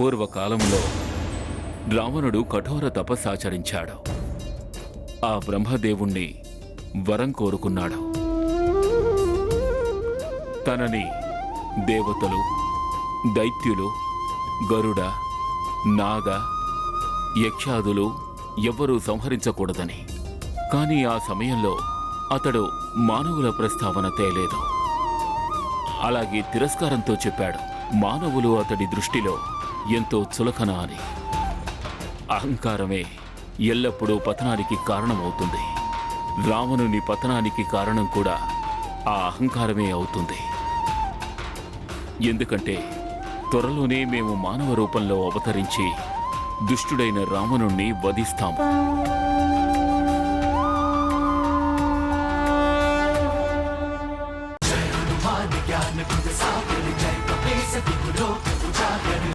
పూర్వకాలంలో రావణుడు కఠోర తపస్సాచరించాడు ఆ బ్రహ్మదేవుణ్ణి వరం కోరుకున్నాడు. తనని దేవతలు దైత్యులు గరుడ నాగ యక్షాదులు ఎవ్వరూ సంహరించకూడదని. కానీ ఆ సమయంలో అతడు మానవుల ప్రస్తావన తేలేదు. అలాగే తిరస్కారంతో చెప్పాడు మానవులు అతడి దృష్టిలో ఎంతో చులకన అని అహంకారమే ఎల్లప్పుడూ పతనానికి కారణమవుతుంది రావణుని పతనానికి కారణం కూడా ఆ అహంకారమే అవుతుంది ఎందుకంటే త్వరలోనే మేము మానవ రూపంలో అవతరించి దుష్టుడైన రావణుణ్ణి వధిస్తాము